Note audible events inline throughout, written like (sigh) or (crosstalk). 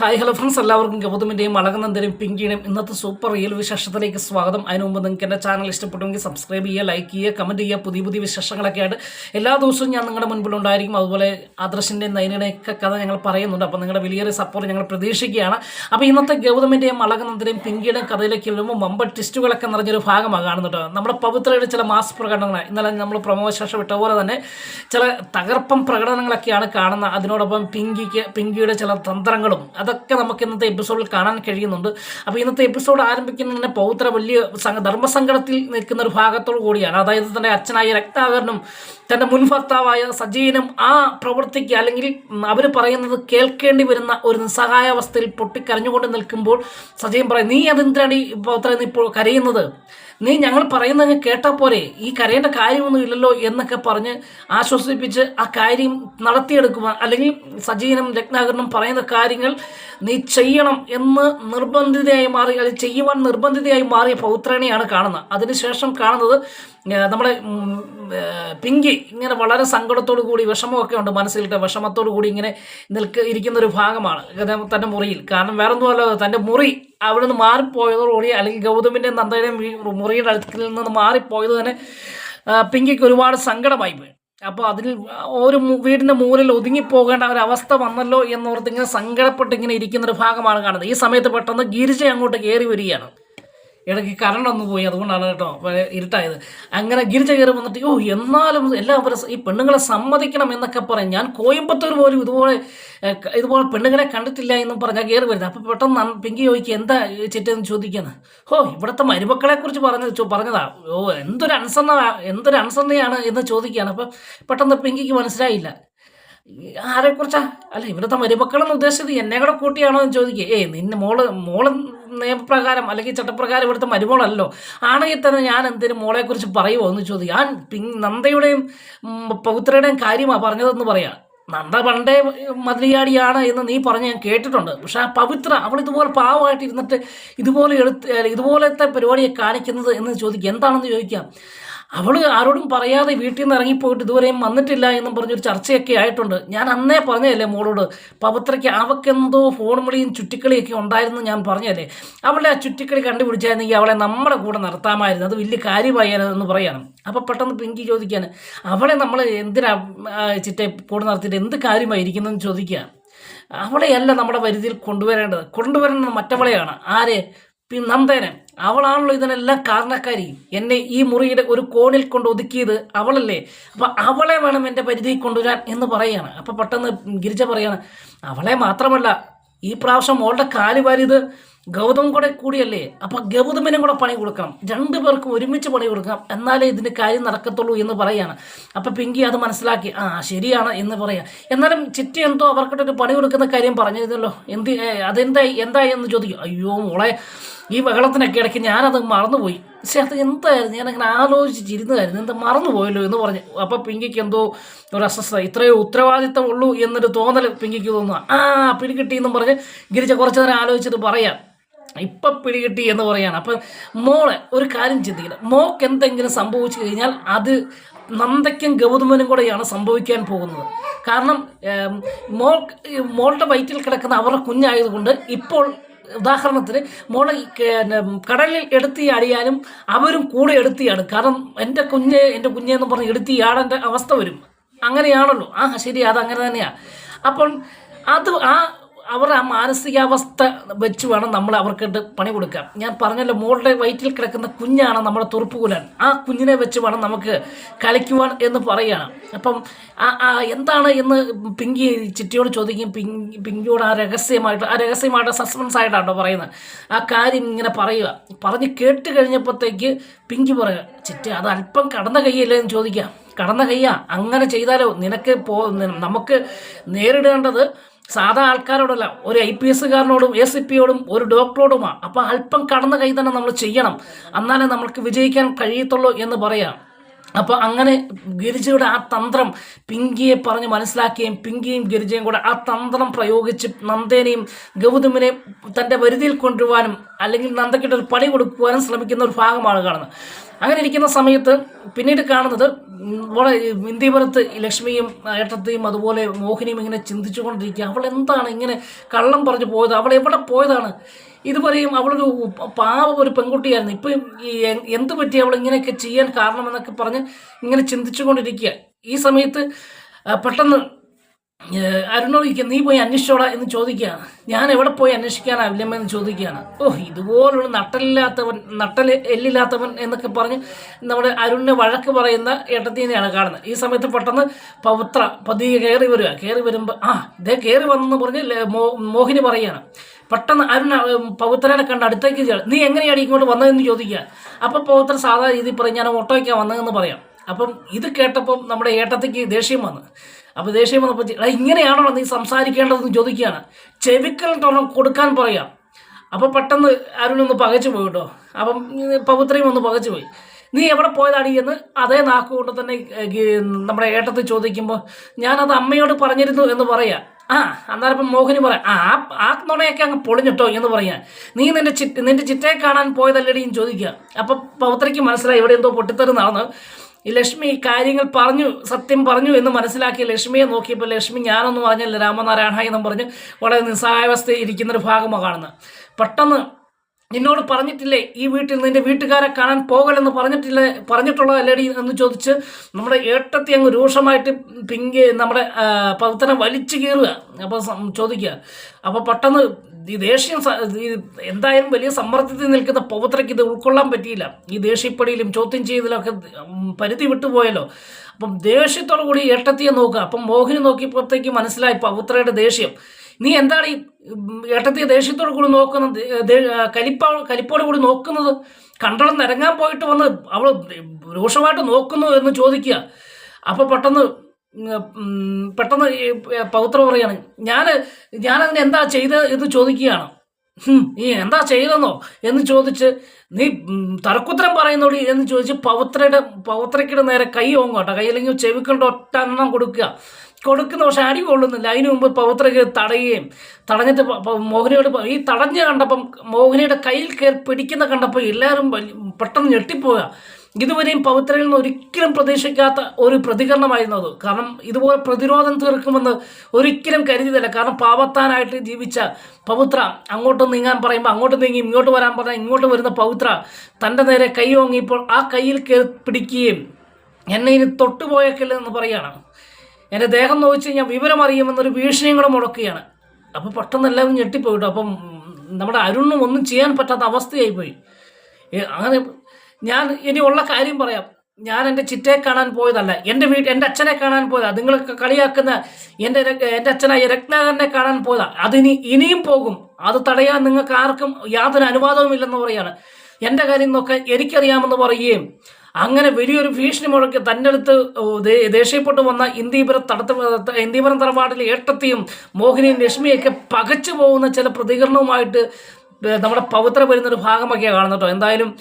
Hi hello friends എല്ലാവർക്കും ഗൗതമിന്റെയും അളകനന്ദനും പിങ്കിയുടെയും ഇന്നത്തെ super real വിശേഷത്തിലേക്ക് സ്വാഗതം. അതിനു മുമ്പ് നിങ്ങൾക്ക് എന്റെ ചാനൽ ഇഷ്ടപ്പെട്ടുമെങ്കിൽ സബ്സ്ക്രൈബ് ചെയ്യുക ലൈക്ക് ചെയ്യുക കമന്റ് ചെയ്യുക പുതിയ പുതിയ വിശേഷങ്ങളൊക്കെ ആയിട്ട് എല്ലാ ദിവസവും ഞാൻ നിങ്ങളുടെ മുൻപിലുണ്ടായിരിക്കും അതുപോലെ ആദർശിന്റെയും നൈനയുടെയൊക്കെ കഥ ഞങ്ങൾ പറയുന്നുണ്ട്. അപ്പോൾ നിങ്ങളുടെ വലിയൊരു സപ്പോർട്ട് ഞങ്ങൾ പ്രതീക്ഷിക്കുകയാണ്. അപ്പോൾ ഇന്നത്തെ ഗൗതമിന്റെയും അളകനന്ദന്റെയും പിങ്കിയുടെയും കഥയിലേക്ക് വരുമ്പോൾ മമ്പ ടിസ്റ്റുകളൊക്കെ നിറഞ്ഞൊരു ഭാഗമാണ് കാണുന്നുണ്ട് നമ്മുടെ പവിത്രയുടെ ചില മാസ് പ്രകടനങ്ങൾ ഇന്നലെ നമ്മൾ പ്രമോ പ്രമോശേഷം വിട്ട പോലെ തന്നെ ചില തകർപ്പം പ്രകടനങ്ങളൊക്കെയാണ് കാണുന്നത്. അതിനോടൊപ്പം പിങ്കിക്ക് പിങ്കിയുടെ ചില തന്ത്രങ്ങളും അതൊക്കെ നമുക്ക് ഇന്നത്തെ എപ്പിസോഡിൽ കാണാൻ കഴിയുന്നുണ്ട്. അപ്പോൾ ഇന്നത്തെ എപ്പിസോഡ് ആരംഭിക്കുന്നതിന് പൗത്ര വലിയ ധർമ്മസങ്കടത്തിൽ നിൽക്കുന്ന ഒരു ഭാഗത്തോടു കൂടിയാണ്. അതായത് തന്റെ അച്ഛനായ രക്താകരനും തന്റെ മുൻ ഭർത്താവായ സജീനും ആ പ്രവൃത്തിക്ക് അല്ലെങ്കിൽ അവർ പറയുന്നത് കേൾക്കേണ്ടി വരുന്ന ഒരു നിസ്സഹായാവസ്ഥയിൽ പൊട്ടിക്കരഞ്ഞുകൊണ്ട് നിൽക്കുമ്പോൾ സജീൻ പറയും നീ അതെന്തിനാണ് ഈ പൗത്ര ഇപ്പോൾ കരയുന്നത്? നീ ഞങ്ങൾ പറയുന്നത് കേട്ടാൽ പോരെ. ഈ കരയേണ്ട കാര്യമൊന്നും ഇല്ലല്ലോ എന്നൊക്കെ പറഞ്ഞ് ആശ്വസിപ്പിച്ച് ആ കാര്യം നടത്തിയെടുക്കുവാൻ അല്ലെങ്കിൽ സജീവനും രത്നാകരനും പറയുന്ന കാര്യങ്ങൾ നീ ചെയ്യണം എന്ന് നിർബന്ധിതയായി മാറി അല്ലെങ്കിൽ ചെയ്യുവാൻ നിർബന്ധിതയായി മാറിയ പൗത്രനെയാണ് കാണുന്നത്. അതിനുശേഷം കാണുന്നത് നമ്മുടെ പിങ്കി ഇങ്ങനെ വളരെ സങ്കടത്തോടു കൂടി വിഷമമൊക്കെ ഉണ്ട് മനസ്സിലിട്ട് വിഷമത്തോടു കൂടി ഇങ്ങനെ നിൽക്ക ഇരിക്കുന്ന ഒരു ഭാഗമാണ് തന്റെ മുറിയിൽ. കാരണം വേറൊന്നുമല്ല തന്റെ മുറി അവിടെ നിന്ന് മാറിപ്പോയതോടുകൂടി അല്ലെങ്കിൽ ഗൗതമിന്റെയും നന്ദയുടെയും മുറിയുടെ അടുത്തിൽ നിന്ന് മാറിപ്പോയത് തന്നെ പിങ്കിക്ക് ഒരുപാട് സങ്കടമായി പോയി. അപ്പോൾ അതിൽ ഒരു വീടിന്റെ മൂലയിൽ ഒതുങ്ങിപ്പോകേണ്ട ഒരു അവസ്ഥ വന്നല്ലോ എന്നോർത്ത് ഇങ്ങനെ സങ്കടപ്പെട്ട് ഇങ്ങനെ ഇരിക്കുന്ന ഒരു ഭാഗമാണ് കാണുന്നത്. ഈ സമയത്ത് പെട്ടെന്ന് ഗിരിജ അങ്ങോട്ട് കയറി വരികയാണ്. ഇടയ്ക്ക് കറണ്ട് ഒന്ന് പോയി. അതുകൊണ്ടാണ് കേട്ടോ ഇരുട്ടായത്. അങ്ങനെ ഗിരിജ കയറി വന്നിട്ട് ഓ എന്നാലും എല്ലാവരും ഈ പെണ്ണുങ്ങളെ സമ്മതിക്കണം എന്നൊക്കെ പറയും ഞാൻ കോയമ്പത്തൂർ പോലും ഇതുപോലെ ഇതുപോലെ പെണ്ണുങ്ങളെ കണ്ടിട്ടില്ല എന്നും പറഞ്ഞാൽ കയറി വരുന്നത്. അപ്പോൾ പെട്ടെന്ന് പിങ്കി ചോദിക്കുക എന്താ ചിറ്റെന്ന് ചോദിക്കുന്നത് ഓ ഇവിടുത്തെ മരുമക്കളെ കുറിച്ച് പറഞ്ഞത് പറഞ്ഞതാ. ഓ എന്തൊരു അൺസന്ന എന്തൊരു അൺസന്നയാണ് എന്ന് ചോദിക്കുകയാണ്. അപ്പം പെട്ടെന്ന് പിങ്കിക്ക് മനസ്സിലായില്ല. ആരെക്കുറിച്ചാ? അല്ല ഇവിടുത്തെ മരുമക്കളെന്ന് ഉദ്ദേശിച്ചത് എന്നെ കൂടെ കൂട്ടിയാണോ? എന്ന് ചോദിക്കുക ഏയ് നിന്നെ മോൾ മോൾ നിയമപ്രകാരം അല്ലെങ്കിൽ ചട്ടപ്രകാരം ഇവിടുത്തെ മരുമോളല്ലോ. ആണെങ്കിൽ തന്നെ ഞാൻ എന്തിനും മോളെക്കുറിച്ച് പറയുമോ എന്ന് ചോദിക്കുക ഞാൻ നന്ദയുടെയും പൗത്രയുടെയും കാര്യമാണ് പറഞ്ഞതെന്ന് പറയാം. നന്ദ പണ്ടേ മതിലിയാടിയാണ് എന്ന് നീ പറഞ്ഞ് ഞാൻ കേട്ടിട്ടുണ്ട്. പക്ഷെ ആ പവിത്ര അവൾ ഇതുപോലെ പാവമായിട്ട് ഇരുന്നിട്ട് ഇതുപോലെ എടുത്ത് ഇതുപോലത്തെ പരിപാടിയെ കാണിക്കുന്നത് എന്ന് ചോദിക്കുക എന്താണെന്ന് ചോദിക്കാം. അവൾ ആരോടും പറയാതെ വീട്ടിൽ നിന്ന് ഇറങ്ങിപ്പോയിട്ട് ഇതുവരെയും വന്നിട്ടില്ല എന്നും പറഞ്ഞൊരു ചർച്ചയൊക്കെ ആയിട്ടുണ്ട്. ഞാൻ അന്നേ പറഞ്ഞതല്ലേ മോളോട്? പവിത്രയ്ക്ക് അവക്കെന്തോ ഫോൺ വിളിയും ചുറ്റിക്കളിയൊക്കെ ഉണ്ടായിരുന്നു ഞാൻ പറഞ്ഞതല്ലേ? അവളെ ആ ചുറ്റിക്കളി കണ്ടുപിടിച്ചായിരുന്നെങ്കിൽ അവളെ നമ്മുടെ കൂടെ നടത്താമായിരുന്നു. അത് വലിയ കാര്യമായാലും എന്ന് പറയാണ്. അപ്പോൾ പെട്ടെന്ന് പിങ്കി ചോദിക്കാൻ അവളെ നമ്മൾ എന്തിനാ ചിറ്റെ കൂടെ നടത്തിയിട്ട് എന്ത് കാര്യമായിരിക്കുന്നതെന്ന് ചോദിക്കുക അവളെയല്ല നമ്മുടെ പരിധിയിൽ കൊണ്ടുവരേണ്ടത്. കൊണ്ടുവരേണ്ടത് മറ്റവളെയാണ്. ആരെ? നന്ദനെ. അവളാണല്ലോ ഇതിനെല്ലാം കാരണക്കാരി. എന്നെ ഈ മുറിയുടെ ഒരു കോണിൽ കൊണ്ട് ഒതുക്കിയത് അവളല്ലേ. അപ്പം അവളെ വേണം എന്റെ പരിധിയിൽ കൊണ്ടുവരാൻ എന്ന് പറയാണ്. അപ്പം പെട്ടെന്ന് ഗിരിജ പറയാണ് അവളെ മാത്രമല്ല ഈ പ്രാവശ്യം മോളുടെ കാൽ വാരിയത് ഗൗതം കൂടെ കൂടിയല്ലേ? അപ്പൊ ഗൗതമിനും കൂടെ പണി കൊടുക്കണം. രണ്ടു പേർക്കും ഒരുമിച്ച് പണി കൊടുക്കാം. എന്നാലേ ഇതിന് കാര്യം നടക്കത്തുള്ളൂ എന്ന് പറയാണ്. അപ്പൊ പിങ്കി അത് മനസ്സിലാക്കി ആ ശരിയാണ് എന്ന് പറയാം. എന്നാലും ചിറ്റി എന്തോ അവർക്കിട്ട് ഒരു പണി കൊടുക്കുന്ന കാര്യം പറഞ്ഞിരുന്നല്ലോ. എന്ത് അതെന്തായി എന്തായി എന്ന് ചോദിക്കും. അയ്യോ മോളെ ഈ ബഹളത്തിനൊക്കെ ഇടയ്ക്ക് ഞാനത് മറന്നുപോയി. പക്ഷെ അത് എന്തായിരുന്നു? ഞാനങ്ങനെ ആലോചിച്ചിരുന്നതായിരുന്നു എന്താ മറന്നുപോയല്ലോ എന്ന് പറഞ്ഞു. അപ്പൊ പിങ്കിക്ക് എന്തോ ഒരു അസ്വസ്ഥത ഇത്രയോ ഉത്തരവാദിത്തമുള്ളൂ എന്നൊരു തോന്നൽ പിങ്കിക്ക് തോന്നുക ആ പിടികിട്ടി എന്നും പറഞ്ഞ് ഗിരിച്ച കുറച്ച് നേരം ആലോചിച്ചിട്ട് പറയാം. ഇപ്പൊ പിടികിട്ടി എന്ന് പറയാണ്. അപ്പം മോളെ ഒരു കാര്യം ചിന്തിക്കണം. മോക്ക് എന്തെങ്കിലും സംഭവിച്ചു കഴിഞ്ഞാൽ അത് നന്ദയ്ക്കും ഗൗതമനും കൂടെയാണ് സംഭവിക്കാൻ പോകുന്നത്. കാരണം മോൾ മോളുടെ വയറ്റിൽ കിടക്കുന്ന അവരുടെ കുഞ്ഞായതുകൊണ്ട് ഇപ്പോൾ ഉദാഹരണത്തിന് മോളെ കടലിൽ എടുത്തിയാടിയാലും അവരും കൂടെ എടുത്തിയാണ്. കാരണം എന്റെ കുഞ്ഞ് എന്റെ കുഞ്ഞേ എന്ന് പറഞ്ഞ് എടുത്തിയാടേണ്ട അവസ്ഥ വരും. അങ്ങനെയാണല്ലോ. ആ ശരി അത് അങ്ങനെ തന്നെയാണ് അപ്പം അത് ആ അവരുടെ ആ മാനസികാവസ്ഥ വെച്ച് വേണം നമ്മൾ അവർക്കിട്ട് പണി കൊടുക്കാം ഞാൻ പറഞ്ഞല്ലോ മോളുടെ വയറ്റിൽ കിടക്കുന്ന കുഞ്ഞാണ് നമ്മുടെ തുറുപ്പുകുലൻ. ആ കുഞ്ഞിനെ വെച്ച് വേണം നമുക്ക് കളിക്കുവാൻ എന്ന് പറയുകയാണ് അപ്പം ആ എന്താണ് എന്ന് പിങ്കി ചിറ്റിയോട് ചോദിക്കും. പിങ്കി പിങ്കിയോട് ആ രഹസ്യമായിട്ട് ആ രഹസ്യമായിട്ട് സസ്പെൻസ് ആയിട്ടാണോ പറയുന്നത്. ആ കാര്യം ഇങ്ങനെ പറയുക. പറഞ്ഞ് കേട്ട് കഴിഞ്ഞപ്പോഴത്തേക്ക് പിങ്കി പറയുക ചിറ്റി അത് അല്പം കടന്ന കൈയല്ലേ എന്ന് ചോദിക്കാം. കടന്ന കയ്യാ. അങ്ങനെ ചെയ്താലോ? നിനക്ക് പോ നമുക്ക് നേരിടേണ്ടത് സാധാ ആൾക്കാരോടല്ല ഒരു ഐ പി എസ്സുകാരനോടും എ സി പിയോടും ഒരു ഡോക്ടറോടുമാണ് അപ്പോൾ അല്പം കടന്ന കൈ തന്നെ നമ്മൾ ചെയ്യണം. എന്നാലേ നമ്മൾക്ക് വിജയിക്കാൻ കഴിയത്തുള്ളൂ എന്ന് പറയാം. അപ്പോൾ അങ്ങനെ ഗിരിജയുടെ ആ തന്ത്രം പിങ്കിയെ പറഞ്ഞ് മനസ്സിലാക്കുകയും പിങ്കിയും ഗിരിജയും കൂടെ ആ തന്ത്രം പ്രയോഗിച്ച് നന്ദേനെയും ഗൗതമിനെയും തന്റെ വരുതിയിൽ കൊണ്ടുവരാനും അല്ലെങ്കിൽ നന്ദയ്ക്കിട്ട് ഒരു പണി കൊടുക്കുവാനും ശ്രമിക്കുന്ന ഒരു ഭാഗമാണ് കാണുന്നത്. അങ്ങനെ ഇരിക്കുന്ന സമയത്ത് പിന്നീട് കാണുന്നത് വളരെ ഇന്ത്യപുരത്ത് ലക്ഷ്മിയും ഏട്ടത്തെയും അതുപോലെ മോഹിനിയും ഇങ്ങനെ ചിന്തിച്ചുകൊണ്ടിരിക്കുക. അവൾ എന്താണ് ഇങ്ങനെ കള്ളം പറഞ്ഞു പോയത്? അവൾ എവിടെ പോയതാണ്? ഇതുവരെയും അവളൊരു പാവം ഒരു പെൺകുട്ടിയായിരുന്നു. ഇപ്പം എന്ത് പറ്റി അവൾ ഇങ്ങനെയൊക്കെ ചെയ്യാൻ കാരണമെന്നൊക്കെ പറഞ്ഞ് ഇങ്ങനെ ചിന്തിച്ചുകൊണ്ടിരിക്കുക. ഈ സമയത്ത് പെട്ടെന്ന് ചോദിക്കുക നീ പോയി അന്വേഷിച്ചോടാ എന്ന് ചോദിക്കുകയാണ്. ഞാൻ എവിടെ പോയി അന്വേഷിക്കാനാ എന്ന് ചോദിക്കുകയാണ്. ഓ ഇതുപോലുള്ള നട്ടലില്ലാത്തവൻ നട്ടൽ എല്ലില്ലാത്തവൻ എന്നൊക്കെ പറഞ്ഞ് നമ്മുടെ അരുണിനെ വഴക്ക് പറയുന്ന ഏട്ടത്തിനെയാണ് കാണുന്നത്. ഈ സമയത്ത് പെട്ടെന്ന് പൗത്ര പതിയെ കയറി വരിക. കയറി വരുമ്പോൾ ആ ഇതേ കയറി വന്നെന്ന് പറഞ്ഞ് മോഹിനി പറയുകയാണ്. പെട്ടെന്ന് അരുൺ പൗത്രനെ കണ്ട് അടുത്തേക്ക്. നീ എങ്ങനെയാണ് ഇങ്ങോട്ട് വന്നതെന്ന് ചോദിക്കുക. അപ്പോൾ പൗത്ര സാധാരണ രീതിയിൽ പറയും ഞാൻ ഓട്ടോയ്ക്കാണ് വന്നതെന്ന് പറയാം. അപ്പം ഇത് കേട്ടപ്പം നമ്മുടെ ഏട്ടത്തേക്ക് ദേഷ്യം വന്നു. അപ്പോൾ ദേഷ്യം വന്നപ്പോൾ എടാ ഇങ്ങനെയാണോ നീ സംസാരിക്കേണ്ടതെന്ന് ചോദിക്കുകയാണ്. ചെവിക്കൽ തുറന്ന് കൊടുക്കാൻ പറയാം. അപ്പോൾ പെട്ടെന്ന് അരുണൊന്ന് പകച്ചു പോയി കേട്ടോ. അപ്പം പവിത്രയും ഒന്ന് പകച്ചു പോയി. നീ എവിടെ പോയതാടി എന്ന് അതേ നാക്കുകൊണ്ട് തന്നെ നമ്മുടെ ഏട്ടത്ത് ചോദിക്കുമ്പോൾ ഞാനത് അമ്മയോട് പറഞ്ഞിരുന്നു എന്ന് പറയാ. ആ അന്നേരം ഇപ്പം മോഹിനി പറയാം ആ ആ- നുണയൊക്കെ അങ്ങ് പൊളിഞ്ഞിട്ടോ എന്ന് പറയാം. നീ നിന്റെ ചിറ്റ് നിന്റെ ചിറ്റയെ കാണാൻ പോയതല്ലടി? എന്ന് ചോദിക്കുക. അപ്പം പവിത്രയ്ക്ക് മനസ്സിലായി ഇവിടെ എന്തോ പൊട്ടിത്തെറുന്നാണ് ഈ ലക്ഷ്മി കാര്യങ്ങൾ പറഞ്ഞു സത്യം പറഞ്ഞു എന്ന് മനസ്സിലാക്കിയ ലക്ഷ്മിയെ നോക്കിയപ്പോൾ ലക്ഷ്മി ഞാനൊന്നും പറഞ്ഞില്ല രാമനാരായണ എന്നും പറഞ്ഞ് വളരെ നിസ്സഹായാവസ്ഥയിൽ ഇരിക്കുന്നൊരു ഭാഗമാണ് കാണുന്നത് പെട്ടെന്ന് നിന്നോട് പറഞ്ഞിട്ടില്ലേ ഈ വീട്ടിൽ നിന്റെ വീട്ടുകാരെ കാണാൻ പോകലെന്ന് പറഞ്ഞിട്ടില്ലേ പറഞ്ഞിട്ടുള്ളതല്ലേടി എന്ന് ചോദിച്ച് നമ്മുടെ ഏട്ടത്തി അങ്ങ് രൂക്ഷമായിട്ട് പിങ്കി നമ്മുടെ ആ, പവിത്രനെ വലിച്ചു കീറുക. അപ്പോൾ ചോദിക്കുക. അപ്പോൾ പെട്ടെന്ന് ഈ ദേഷ്യം എന്തായാലും വലിയ സമ്മർദ്ദത്തിൽ നിൽക്കുന്ന പൗത്രയ്ക്ക് ഇത് ഉൾക്കൊള്ളാൻ പറ്റിയില്ല. ഈ ദേഷ്യപ്പടിയിലും ചോദ്യം ചെയ്തതിലൊക്കെ ഉം, പരിധി വിട്ടുപോയല്ലോ. അപ്പം ദേഷ്യത്തോടു കൂടി ഏട്ടത്തിയെ നോക്കുക. അപ്പം മോഹിനി നോക്കിയപ്പോഴത്തേക്ക് മനസ്സിലായി പൗത്രയുടെ ദേഷ്യം. നീ എന്താണ് ഈ ഏട്ടത്തിയെ ദേഷ്യത്തോടു കൂടി നോക്കുന്നത് കലിപ്പ കലിപ്പോട് കൂടി നോക്കുന്നത്? കണ്ടളം നിരങ്ങാൻ പോയിട്ട് വന്ന് അവൾ രൂക്ഷമായിട്ട് നോക്കുന്നു എന്ന് ചോദിക്കുക. അപ്പോൾ പെട്ടെന്ന് പെട്ടെന്ന് ഈ പവിത്ര പറയാണ് ഞാൻ ഞാനതിന് എന്താ ചെയ്ത് എന്ന് ചോദിക്കുകയാണ്. നീ എന്താ ചെയ്തെന്നോ എന്ന് ചോദിച്ച് നീ തർക്കുത്തരം പറയുന്നോടി എന്ന് ചോദിച്ച് പൗത്രയുടെ പൗത്രയ്ക്കിടെ നേരെ കൈ ഓങ്ങോട്ടെ കൈ അല്ലെങ്കിൽ ചെവിക്കളുടെ ഒറ്റ എണ്ണം കൊടുക്കുക. കൊടുക്കുന്ന പക്ഷെ അടി കൊള്ളുന്നില്ല. അതിനു മുമ്പ് പൗത്രയ്ക്ക് തടയുകയും തടഞ്ഞിട്ട് മോഹിനിയോട് ഈ തടഞ്ഞ് കണ്ടപ്പം മോഹിനിയുടെ കയ്യിൽ കയറി പിടിക്കുന്ന കണ്ടപ്പോൾ എല്ലാവരും പെട്ടെന്ന് ഞെട്ടിപ്പോവുക ഇതുവരെയും പവിത്രയിൽ നിന്ന് ഒരിക്കലും പ്രതീക്ഷിക്കാത്ത ഒരു പ്രതികരണമായിരുന്നു അത്. കാരണം ഇതുപോലെ പ്രതിരോധം തീർക്കുമെന്ന് ഒരിക്കലും കരുതിയതല്ല. കാരണം പാവത്താനായിട്ട് ജീവിച്ച പവിത്ര അങ്ങോട്ട് നീങ്ങാൻ പറയുമ്പോൾ അങ്ങോട്ട് നീങ്ങി ഇങ്ങോട്ട് വരാൻ പറഞ്ഞാൽ ഇങ്ങോട്ട് വരുന്ന പവിത്ര തന്റെ നേരെ കൈ ഓങ്ങിയപ്പോൾ ആ കയ്യിൽ കയറി പിടിക്കുകയും എന്നെ ഇനി തൊട്ടുപോയേക്കില്ല എന്ന് പറയുകയാണ്. എന്റെ ദേഹം നോവിച്ച് ഞാൻ വിവരം അറിയുമെന്നൊരു ഭീഷണിയും കൂടെ മുടക്കുകയാണ്. അപ്പോൾ പെട്ടെന്ന് എല്ലാവരും ഞെട്ടിപ്പോയിട്ടോ അപ്പം നമ്മുടെ അരുണും ഒന്നും ചെയ്യാൻ പറ്റാത്ത അവസ്ഥയായിപ്പോയി. അങ്ങനെ ഞാൻ ഇനി ഉള്ള കാര്യം പറയാം. ഞാൻ എന്റെ ചിറ്റയെ കാണാൻ പോയതല്ല. എന്റെ വീട്ടിൽ എന്റെ അച്ഛനെ കാണാൻ പോയതാ. നിങ്ങൾക്ക് കളിയാക്കുന്ന എന്റെ എന്റെ അച്ഛനായ രത്നാകരനെ കാണാൻ പോയതാ. അതിനി ഇനിയും പോകും. അത് തടയാൻ നിങ്ങൾക്ക് ആർക്കും യാതൊരു അനുവാദവും ഇല്ലെന്ന് പറയാണ്. എന്റെ കാര്യം എന്നൊക്കെ എനിക്കറിയാമെന്ന് പറയുകയും അങ്ങനെ വലിയൊരു ഭീഷണി മുഴക്കി തന്റെ അടുത്ത് ദേഷ്യപ്പെട്ടു വന്ന ഇന്ദീപുരം തടത്ത ഇന്ദീപുരം തറവാട്ടിലെ ഏട്ടത്തെയും മോഹിനിയും ലക്ഷ്മിയൊക്കെ പകച്ചു പോകുന്ന ചില പ്രതികരണവുമായിട്ട് നമ്മുടെ പവിത്ര വരുന്നൊരു ഭാഗമൊക്കെയാണ് കാണുന്നത് എന്തായാലും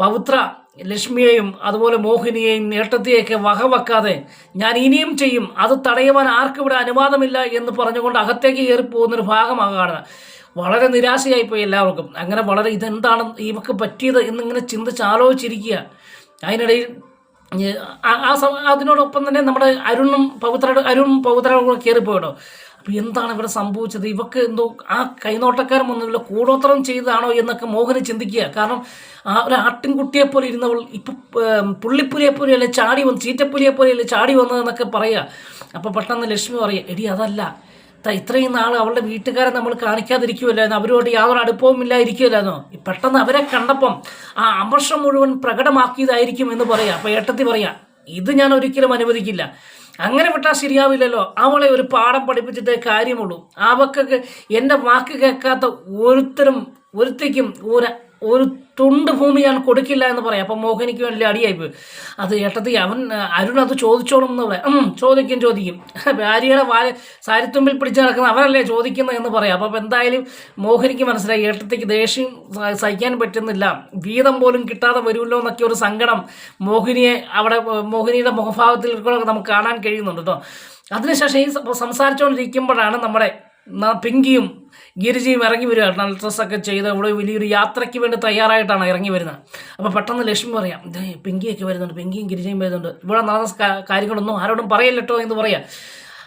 പവിത്ര ലക്ഷ്മിയെയും അതുപോലെ മോഹിനിയെയും നേട്ടത്തെയൊക്കെ വകവെക്കാതെ ഞാൻ ഇനിയും ചെയ്യും. അത് തടയുവാൻ ആർക്കും ഇവിടെ അനുവാദമില്ല എന്ന് പറഞ്ഞുകൊണ്ട് അകത്തേക്ക് കയറി പോകുന്നൊരു ഭാഗമാണ് കാണുന്നത് വളരെ നിരാശയായിപ്പോയി എല്ലാവർക്കും. അങ്ങനെ വളരെ ഇതെന്താണ് ഇവക്ക് പറ്റിയത് എന്നിങ്ങനെ ചിന്തിച്ച് ആലോചിച്ചിരിക്കുക. അതിനിടയിൽ ആ- അതിനോടൊപ്പം തന്നെ നമ്മുടെ അരുണും പവിത്രയുടെ അരുണും പവിത്രയുടെ കയറിപ്പോയിട്ടോ അപ്പോൾ എന്താണ് ഇവിടെ സംഭവിച്ചത്? ഇവക്ക് എന്തോ ആ കൈനോട്ടക്കാരൻ വന്നുള്ള കൂടോത്രം ചെയ്തതാണോ എന്നൊക്കെ മോഹന് ചിന്തിക്കുക. കാരണം ആ ഒരു ആട്ടിൻകുട്ടിയെ പോലെ ഇരുന്നവൾ ഇപ്പം പുള്ളിപ്പുലിയെ പോലെയല്ലേ ചാടി വന്ന് ചീറ്റപ്പുലിയെ പോലെയല്ലേ ചാടി വന്നതെന്നൊക്കെ പറയുക. അപ്പോൾ പെട്ടെന്ന് ലക്ഷ്മി പറയുക എടി അതല്ല. ഇത്രയും നാൾ അവളുടെ വീട്ടുകാരെ നമ്മൾ കാണിക്കാതിരിക്കുമല്ലായിരുന്നു അവരോട് യാതൊരു അടുപ്പവും ഇല്ലായിരിക്കുമല്ലായിരുന്നോ പെട്ടെന്ന് അവരെ കണ്ടപ്പം ആ അമർഷം മുഴുവൻ പ്രകടമാക്കിയതായിരിക്കും എന്ന് പറയാം. അപ്പോൾ ഏട്ടത്തി പറയാം ഇത് ഞാൻ ഒരിക്കലും അനുവദിക്കില്ല. അങ്ങനെ വിട്ടാൽ ശരിയാവില്ലല്ലോ. അവളെ ഒരു പാഠം പഠിപ്പിച്ചിട്ടേ കാര്യമുള്ളൂ. അവക്കൊക്കെ എന്റെ വാക്ക് കേൾക്കാത്ത ഒരുത്തരും ഒരുത്തേക്കും ഒരു ഒരു തുണ്ട് ഭൂമി ഞാൻ കൊടുക്കില്ല എന്ന് പറയാം. അപ്പം മോഹനിക്ക് വലിയ അടിയായിപ്പോയി അത് ഏട്ടത്തി അവൻ അരുൺ അത് ചോദിച്ചോളും എന്ന് പറയാം. ചോദിക്കും ചോദിക്കും. ഭാര്യയുടെ വാല സാരിത്തുമ്പിൽ പിടിച്ച് നടക്കുന്ന അവരല്ലേ ചോദിക്കുന്നത് എന്ന് പറയാം. അപ്പം എന്തായാലും മോഹനിക്ക് മനസ്സിലായി ഏട്ടത്തിക്ക് ദേഷ്യം സഹിക്കാൻ പറ്റുന്നില്ല. വീതം പോലും കിട്ടാതെ വരുമല്ലോ എന്നൊക്കെ ഒരു സങ്കടം മോഹിനിയെ അവിടെ മോഹിനിയുടെ മുഖഭാവത്തിൽ നമുക്ക് കാണാൻ കഴിയുന്നുണ്ട് കേട്ടോ അതിനുശേഷം ഈ സംസാരിച്ചുകൊണ്ടിരിക്കുമ്പോഴാണ് നമ്മുടെ പിങ്കിയും ഗിരിജിയും ഇറങ്ങി വരിക. നല്ല ഡ്രസ്സൊക്കെ ചെയ്ത് അവിടെ വലിയൊരു യാത്രയ്ക്ക് വേണ്ടി തയ്യാറായിട്ടാണ് ഇറങ്ങി വരുന്നത്. അപ്പോൾ പെട്ടെന്ന് ലക്ഷ്മി പറയാം പെങ്കിയൊക്കെ വരുന്നുണ്ട് പിങ്കിയും ഗിരിജയും വരുന്നുണ്ട്. ഇവിടെ നടന്ന കാര്യങ്ങളൊന്നും ആരോടും പറയല്ലോ എന്ന് പറയാം.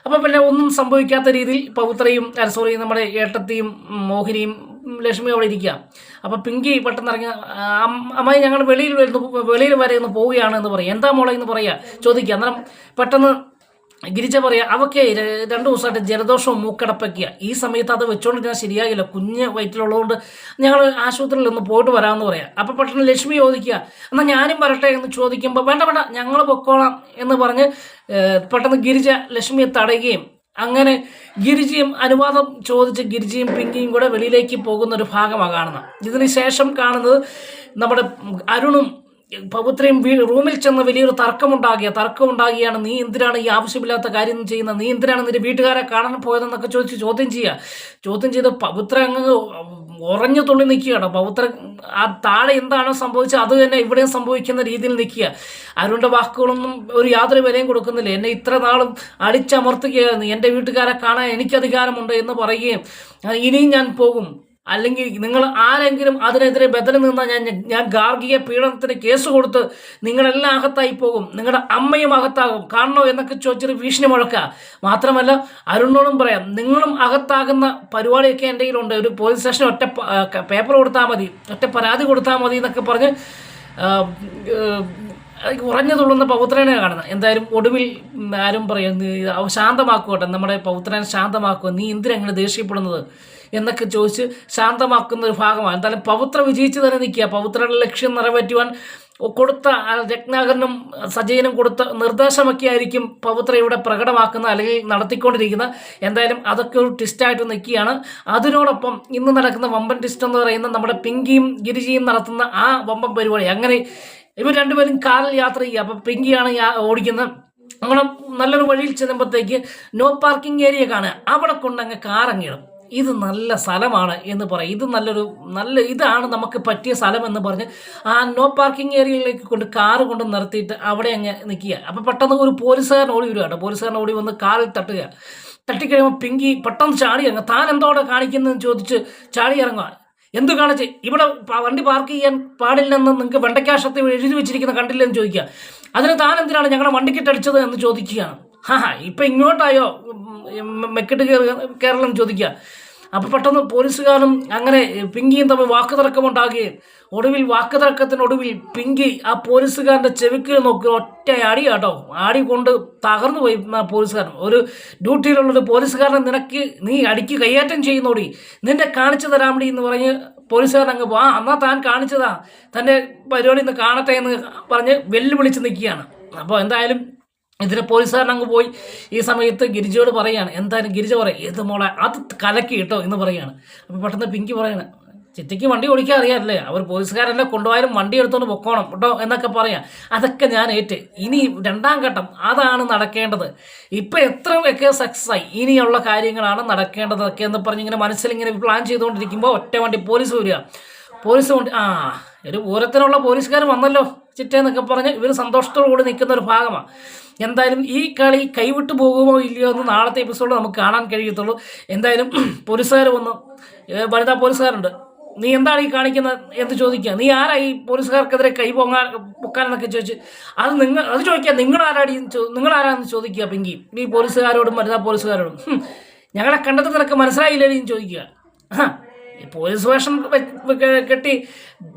അപ്പം പിന്നെ ഒന്നും സംഭവിക്കാത്ത രീതിയിൽ പൗത്രയും സോറി നമ്മുടെ ഏട്ടത്തിയും മോഹിനിയും ലക്ഷ്മി അവിടെ ഇരിക്കുക. അപ്പം പിങ്കി പെട്ടെന്ന് ഇറങ്ങി "ആ, അം- അമ്മായി ഞങ്ങൾ വെളിയിൽ വരുന്നു വെളിയിൽ വരെ ഒന്ന് പോവുകയാണ് എന്ന് പറയാം. എന്താ മോളെ? എന്ന് പറയുക ചോദിക്കുക. അന്നേരം പെട്ടെന്ന് ഗിരിജ പറയാ അവക്കെ രണ്ടു ദിവസമായിട്ട് ജലദോഷവും മൂക്കടപ്പൊക്കെയാ. ഈ സമയത്ത് അത് വെച്ചോണ്ടിരുന്നാൽ ശരിയാകില്ല. കുഞ്ഞ് വയറ്റിലുള്ളതുകൊണ്ട് ഞങ്ങൾ ആശുപത്രിയിൽ ഒന്ന് പോയിട്ട് വരാമെന്ന് പറയാം. അപ്പം പെട്ടെന്ന് ലക്ഷ്മി ചോദിക്കുക എന്നാൽ ഞാനും വരട്ടെ എന്ന് ചോദിക്കുമ്പോൾ വേണ്ട വേണ്ട ഞങ്ങൾ പൊക്കോളാം എന്ന് പറഞ്ഞ് പെട്ടെന്ന് ഗിരിജ ലക്ഷ്മിയെ തടയുകയും അങ്ങനെ ഗിരിജയും അനുവാദം ചോദിച്ച് ഗിരിജയും പിങ്കിയും കൂടെ വെളിയിലേക്ക് പോകുന്ന ഒരു ഭാഗമാണ് കാണുന്നത്. ഇതിന് ശേഷം കാണുന്നത് നമ്മുടെ അരുണും പവിത്രയും റൂമിൽ ചെന്ന് വലിയൊരു തർക്കമുണ്ടാകിയ തർക്കമുണ്ടാകിയാണ് നീ എന്തിനാണ് ഈ ആവശ്യമില്ലാത്ത കാര്യം ചെയ്യുന്നത്? നീ എന്തിനാണ് നിന്റെ വീട്ടുകാരെ കാണാൻ പോയതെന്നൊക്കെ ചോദിച്ച് ചോദ്യം ചെയ്യുക. ചോദ്യം ചെയ്ത് പവിത്ര അങ്ങ് ഉറഞ്ഞു തുള്ളി നിൽക്കുകയാണ്. പവിത്ര ആ താഴെ എന്താണോ സംഭവിച്ചത് അത് തന്നെ ഇവിടെയും സംഭവിക്കുന്ന രീതിയിൽ നിൽക്കുക. അരുണിന്റെ വാക്കുകളൊന്നും ഒരു യാതൊരു വിലയും കൊടുക്കുന്നില്ല. എന്നെ ഇത്ര നാളും അടിച്ചമർത്തുകയായിരുന്നു. എന്റെ വീട്ടുകാരെ കാണാൻ എനിക്ക് അധികാരമുണ്ട് എന്ന് പറയുകയും ഇനിയും ഞാൻ പോകും. അല്ലെങ്കിൽ നിങ്ങൾ ആരെങ്കിലും അതിനെതിരെ ബദൽ നിന്നാൽ ഞാൻ ഞാൻ ഗാർഹിക പീഡനത്തിന് കേസ് കൊടുത്ത് നിങ്ങളെല്ലാം അകത്തായി പോകും. നിങ്ങളുടെ അമ്മയും അകത്താകും. കാണണോ എന്നൊക്കെ ചോദിച്ചൊരു ഭീഷണി മുഴക്കുക. മാത്രമല്ല അരുണിനോടും പറയാം നിങ്ങളും അകത്താകുന്ന പരിപാടിയൊക്കെ എന്റെ കയ്യിലുണ്ട്. ഒരു പോലീസ് സ്റ്റേഷൻ ഒറ്റ പേപ്പർ കൊടുത്താൽ മതി. ഒറ്റ പരാതി കൊടുത്താൽ മതി എന്നൊക്കെ പറഞ്ഞ് ഉറഞ്ഞു തുള്ളുന്ന പൗത്രനെ കാണുന്നത്. എന്തായാലും ഒടുവിൽ ആരും പറയും ശാന്തമാക്കുവട്ടെ നമ്മുടെ പൗത്രനെ ശാന്തമാക്കുക നീ എന്തിനങ്ങനെ ദേഷ്യപ്പെടുന്നത്? എന്നൊക്കെ ചോദിച്ച് ശാന്തമാക്കുന്ന ഒരു ഭാഗമാണ്. എന്തായാലും പവിത്ര വിജയിച്ച് തന്നെ നിൽക്കുക. പവിത്രയുടെ ലക്ഷ്യം നിറവേറ്റുവാൻ കൊടുത്ത രത്നാകരനും സജയനും കൊടുത്ത നിർദ്ദേശമൊക്കെ ആയിരിക്കും പവിത്ര ഇവിടെ പ്രകടമാക്കുന്ന അല്ലെങ്കിൽ നടത്തിക്കൊണ്ടിരിക്കുന്ന. എന്തായാലും അതൊക്കെ ഒരു ട്വിസ്റ്റായിട്ട് നിൽക്കുകയാണ്. അതിനോടൊപ്പം ഇന്ന് നടക്കുന്ന വമ്പൻ ട്വിസ്റ്റ് എന്ന് പറയുന്ന നമ്മുടെ പിങ്കിയും ഗിരിജിയും നടത്തുന്ന ആ വമ്പൻ പരിപാടി. അങ്ങനെ ഇവർ രണ്ടുപേരും കാറിൽ യാത്ര ചെയ്യുക. അപ്പം പിങ്കിയാണ് ഓടിക്കുന്നത് അങ്ങനെ നല്ലൊരു വഴിയിൽ ചെല്ലുമ്പോഴത്തേക്ക് നോ പാർക്കിംഗ് ഏരിയ കാണുക. അവിടെ കൊണ്ടങ്ങ് കാറങ്ങിടും ഇത് നല്ല സ്ഥലമാണ് എന്ന് പറയും. ഇത് നല്ലൊരു നല്ല ഇതാണ് നമുക്ക് പറ്റിയ സ്ഥലം എന്ന് പറഞ്ഞ് ആ നോ പാർക്കിംഗ് ഏരിയയിലേക്ക് കൊണ്ട് കാറ് കൊണ്ട് നിർത്തിയിട്ട് അവിടെ അങ്ങ് നിൽക്കുക. അപ്പം പെട്ടെന്ന് ഒരു പോലീസുകാരൻ ഓടി വരികയാണ് പോലീസുകാരൻ ഓടി വന്ന് കാറിൽ തട്ടുക. തട്ടിക്കഴിയുമ്പോൾ പിങ്കി പെട്ടെന്ന് ചാടി ഇറങ്ങുക. താൻ എന്തോടെ കാണിക്കുന്നതെന്ന് ചോദിച്ച് ചാടി ഇറങ്ങുക. എന്ത് കാണിച്ച്? ഇവിടെ വണ്ടി പാർക്ക് ചെയ്യാൻ പാടില്ലെന്ന് നിങ്ങൾക്ക് വെണ്ടക്കാശത്ത് എഴുതി വെച്ചിരിക്കുന്ന കണ്ടില്ലെന്ന് ചോദിക്കുക. അതിന് താൻ എന്തിനാണ് ഞങ്ങളുടെ വണ്ടിക്കിട്ടടിച്ചത് എന്ന് ചോദിക്കുകയാണ്. ഹാ ഹാ ഇപ്പം ഇങ്ങോട്ടായോ? മെക്കിട്ട് കേരളം ചോദിക്കുക. അപ്പോൾ പെട്ടെന്ന് പോലീസുകാരും അങ്ങനെ പിങ്കിയും തമ്മിൽ വാക്കുതർക്കമുണ്ടാകുകയും ഒടുവിൽ വാക്കുതർക്കത്തിനൊടുവിൽ പിങ്കി ആ പോലീസുകാരന്റെ ചെവിക്കിൽ നോക്കി ഒറ്റ അടി കേട്ടോ. ആടി കൊണ്ട് തകർന്നു പോയി പോലീസുകാരൻ. ഒരു ഡ്യൂട്ടിയിലുള്ളൊരു പോലീസുകാരനെ നിനക്ക് നീ അടിക്ക് കൈയേറ്റം ചെയ്യുന്നോടി. നിന്നെ കാണിച്ചു തരാമടി എന്ന് പറഞ്ഞ് പോലീസുകാരൻ അങ്ങ് പോ ആ എന്നാ താൻ കാണിച്ചതാ. തന്റെ പരിപാടി ഇന്ന് കാണട്ടെ എന്ന് പറഞ്ഞ് വെല്ലുവിളിച്ച് നിൽക്കുകയാണ്. അപ്പോൾ എന്തായാലും ഇതിന് പോലീസുകാരൻ അങ്ങ് പോയി ഈ സമയത്ത് ഗിരിജയോട് പറയാണ് എന്തായാലും ഗിരിജ പറയാം ഏത് മോളെ അത് കലക്കി കേട്ടോ എന്ന് പറയാണ്. അപ്പോൾ പെട്ടെന്ന് പിങ്കി പറയാണ് ചിറ്റയ്ക്ക് വണ്ടി ഓടിക്കാൻ അറിയാമല്ലേ അവർ പോലീസുകാരെല്ലാം കൊണ്ടുപോയാലും വണ്ടി എടുത്തുകൊണ്ട് പൊക്കോണം കേട്ടോ എന്നൊക്കെ പറയാം. അതൊക്കെ ഞാൻ ഏറ്റ്. ഇനി രണ്ടാം ഘട്ടം അതാണ് നടക്കേണ്ടത്. ഇപ്പം എത്രയൊക്കെ സക്സസ് ആയി ഇനിയുള്ള കാര്യങ്ങളാണ് നടക്കേണ്ടതൊക്കെ എന്ന് പറഞ്ഞ് ഇങ്ങനെ മനസ്സിലിങ്ങനെ പ്ലാൻ ചെയ്തുകൊണ്ടിരിക്കുമ്പോൾ ഒറ്റ വണ്ടി പോലീസ് വരിക. പോലീസ് വണ്ടി ആ ഒരു പൂരത്തിനുള്ള പോലീസുകാർ വന്നല്ലോ. ചിറ്റേന്നൊക്കെ പറഞ്ഞ് ഇവർ സന്തോഷത്തോടു കൂടി നിൽക്കുന്ന ഒരു ഭാഗമാണ്. എന്തായാലും ഈ കളി കൈവിട്ടു പോകുമോ ഇല്ലയോ എന്ന് നാളത്തെ എപ്പിസോഡ് നമുക്ക് കാണാൻ കഴിയത്തുള്ളൂ. എന്തായാലും (clears throat) പോലീസുകാർ വന്നു. വനിതാ പോലീസുകാരുണ്ട്. നീ എന്താണ് ഈ കാണിക്കുന്നത് എന്ന് ചോദിക്കുക. നീ ആരാ ഈ പോലീസുകാർക്കെതിരെ കൈ പൊങ്ങാൻ പൊക്കാനെന്നൊക്കെ ചോദിച്ച്. അത് നിങ്ങൾ അത് ചോദിക്കുക നിങ്ങളാരാടി നിങ്ങളാരാന്ന് ചോദിക്കുക പിങ്കി. ഈ പോലീസുകാരോടും വനിതാ പോലീസുകാരോടും. ഞങ്ങളെ കണ്ടത് നിനക്ക് മനസ്സിലായില്ലേ എന്ന് ചോദിക്കുക. പോലീസ് വേഷം കെട്ടി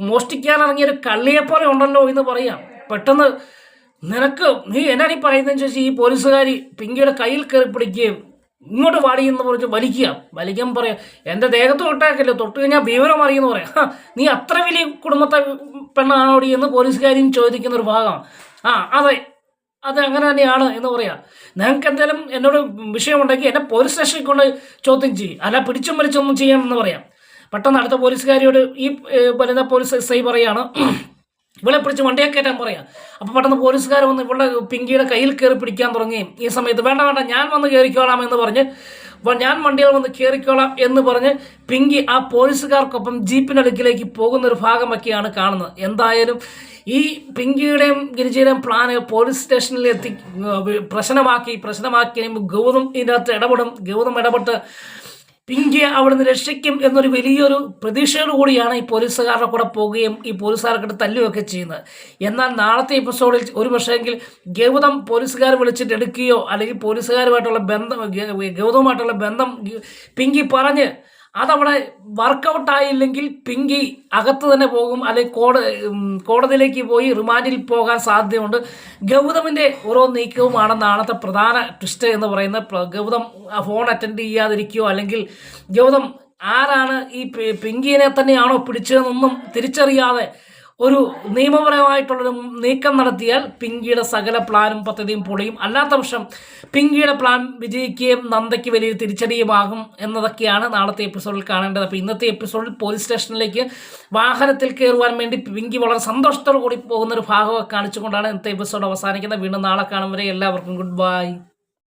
മോഷ്ടിക്കാൻ ഇറങ്ങിയ ഒരു കള്ളിയെപ്പോലെ ഉണ്ടല്ലോ എന്ന് പറയാം. പെട്ടെന്ന് നിനക്ക് നീ എന്നാണ് ഈ പറയുന്നതെന്ന് ചോദിച്ചാൽ ഈ പോലീസുകാരി പിങ്കിയുടെ കയ്യിൽ കയറി പിടിക്കുകയും ഇങ്ങോട്ട് വാടി എന്ന് പറഞ്ഞ് വലിക്കുക. വലിക്കാൻ പറയാം എന്റെ ദേഹത്ത് തൊട്ടാക്കില്ല തൊട്ട് കഴിഞ്ഞാൽ വിവരം അറിയുമെന്ന് പറയാം. "ഹ, നീ അത്ര വലിയ കുടുംബത്തെ പെണ്ണാണോടി? എന്ന് പോലീസുകാരിയും ചോദിക്കുന്ന ഒരു ഭാഗമാണ് ആ അതെ അത് അങ്ങനെ തന്നെയാണ് എന്ന് പറയാം. നിങ്ങൾക്ക് എന്തെങ്കിലും എന്നോട് വിഷയമുണ്ടെങ്കിൽ എന്നെ പോലീസ് സ്റ്റേഷനിൽ കൊണ്ട് ചോദ്യം ചെയ്യും. അല്ല പിടിച്ചും വലിച്ചൊന്നും ചെയ്യാമെന്ന് പറയാം. പെട്ടെന്ന് അടുത്ത പോലീസുകാരിയോട് ഈ വരുന്ന പോലീസ് എസ് ഐ പറയാണ്. ഇവളെ പിടിച്ച് വണ്ടിയെ കയറ്റാൻ പറയാം. അപ്പോൾ പെട്ടെന്ന് പോലീസുകാർ വന്ന് ഇവളുടെ പിങ്കിയുടെ കയ്യിൽ കയറി പിടിക്കാൻ തുടങ്ങുകയും ഈ സമയത്ത് വേണ്ട വേണ്ട ഞാൻ വന്ന് കയറിക്കോളാം എന്ന് പറഞ്ഞ് ഞാൻ വണ്ടിയിൽ വന്ന് കയറിക്കോളാം എന്ന് പറഞ്ഞ് പിങ്കി ആ പോലീസുകാർക്കൊപ്പം ജീപ്പിനടുക്കിലേക്ക് പോകുന്ന ഒരു ഭാഗമൊക്കെയാണ് കാണുന്നത്. എന്തായാലും ഈ പിങ്കിയുടെയും ഗിരിജയുടെയും പ്ലാന് പോലീസ് സ്റ്റേഷനിൽ എത്തി പ്രശ്നമാക്കി പ്രശ്നമാക്കി ഗൗതം ഇതിനകത്ത് ഇടപെടും. ഗൗതം ഇടപെട്ട് പിങ്കിയെ അവിടുന്ന് രക്ഷിക്കും എന്നൊരു വലിയൊരു പ്രതീക്ഷയോട് കൂടിയാണ് ഈ പോലീസുകാരുടെ കൂടെ പോവുകയും ഈ പോലീസുകാർക്കിട്ട് തല്ലുകയൊക്കെ ചെയ്യുന്നത്. എന്നാൽ നാളത്തെ എപ്പിസോഡിൽ ഒരു പക്ഷേങ്കിൽ ഗൗതം പോലീസുകാർ വിളിച്ചിട്ട് എടുക്കുകയോ അല്ലെങ്കിൽ പോലീസുകാരുമായിട്ടുള്ള ബന്ധം ഗൗതവുമായിട്ടുള്ള ബന്ധം പിങ്കി പറഞ്ഞ് അതവിടെ വർക്കൗട്ട് ആയില്ലെങ്കിൽ പിങ്കി അകത്ത് തന്നെ പോകും അല്ലെങ്കിൽ കോട കോടതിയിലേക്ക് പോയി റിമാൻഡിൽ പോകാൻ സാധ്യതയുണ്ട്. ഗൗതമിന്റെ ഓരോ നീക്കവുമാണ് നാളത്തെ പ്രധാന ട്വിസ്റ്റ് എന്ന് പറയുന്നത്. ഗൗതം ഫോൺ അറ്റൻഡ് ചെയ്യാതിരിക്കുകയോ അല്ലെങ്കിൽ ഗൗതം ആരാണ് ഈ പിങ്കിനെ തന്നെയാണോ പിടിച്ചതെന്നൊന്നും തിരിച്ചറിയാതെ ഒരു നിയമപരമായിട്ടുള്ളൊരു നീക്കം നടത്തിയാൽ പിങ്കിയുടെ സകല പ്ലാനും പദ്ധതിയും പൊളിയും. അല്ലാത്ത പക്ഷം പിങ്കിയുടെ പ്ലാൻ വിജയിക്കുകയും നന്ദയ്ക്ക് വലിയ തിരിച്ചടിയുമാകും എന്നതൊക്കെയാണ് നാളത്തെ എപ്പിസോഡിൽ കാണേണ്ടത്. അപ്പോൾ ഇന്നത്തെ എപ്പിസോഡിൽ പോലീസ് സ്റ്റേഷനിലേക്ക് വാഹനത്തിൽ കയറുവാൻ വേണ്ടി പിങ്കി വളരെ സന്തോഷത്തോടു കൂടി പോകുന്ന ഒരു ഭാഗമൊക്കെ കാണിച്ചുകൊണ്ടാണ് ഇന്നത്തെ എപ്പിസോഡ് അവസാനിക്കുന്നത്. വീണ്ടും നാളെ കാണും വരെ എല്ലാവർക്കും ഗുഡ് ബൈ.